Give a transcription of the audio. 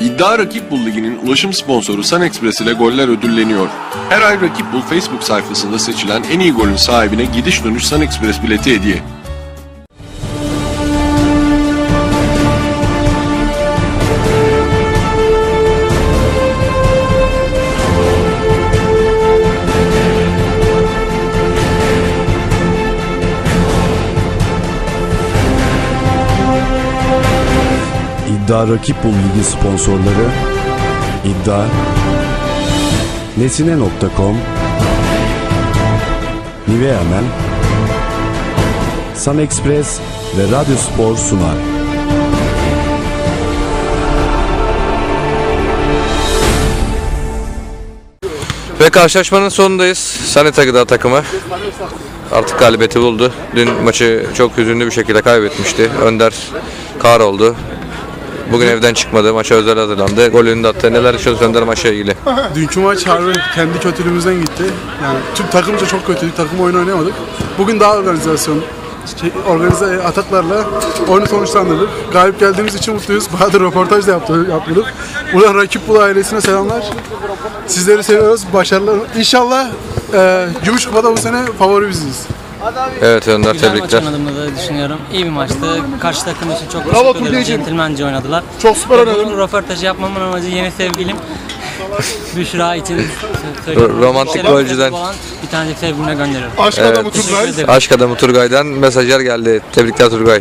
İddia Rakip Bul Ligi'nin ulaşım sponsoru Sun Express ile goller ödülleniyor. Her ay Rakip Bul Facebook sayfasında seçilen en iyi golün sahibine gidiş dönüş Sun Express bileti hediye. İddia Rakip Bul Ligi sponsorları İddia Nesine.com Nivea Men Sun Express ve Radyo Spor sunar. Ve karşılaşmanın sonundayız. Saneta Gıda takımı artık galibiyeti buldu. Dün maçı çok hüzünlü bir şekilde kaybetmişti. Önder kar oldu. Bugün evden çıkmadı. Maça özel hazırlandı. Golünü de attı. Neler düşünüyorsun Önder maçla ilgili? Dünkü maç harbi kendi kötülüğümüzden gitti. Yani tüm takımca çok kötüydük. Takım oyunu oynayamadık. Bugün daha organizasyon, şey, organize ataklarla oyunu sonuçlandırdık. Galip geldiğimiz için mutluyuz. Bayağıdır röportaj da yaptı, yapmadık. Buradan rakip bul ailesine selamlar. Sizleri seviyoruz. Başarılar. İnşallah e, Gümüş Kupa'da bu sene favori biziz. Evet Önder Güzel maç tebrikler. oynadığımı da düşünüyorum. İyi bir maçtı. Karşı takım için çok Bravo teşekkür ederim. Centilmence oynadılar. Çok süper oynadın. Röportajı yapmamın amacı yeni sevgilim Büşra için romantik Şeref golcüden. Bir tane sevgilime gönderiyorum. Aşk Evet. adamı Turgay. Aşk adamı Turgay'dan mesajlar geldi. Tebrikler Turgay.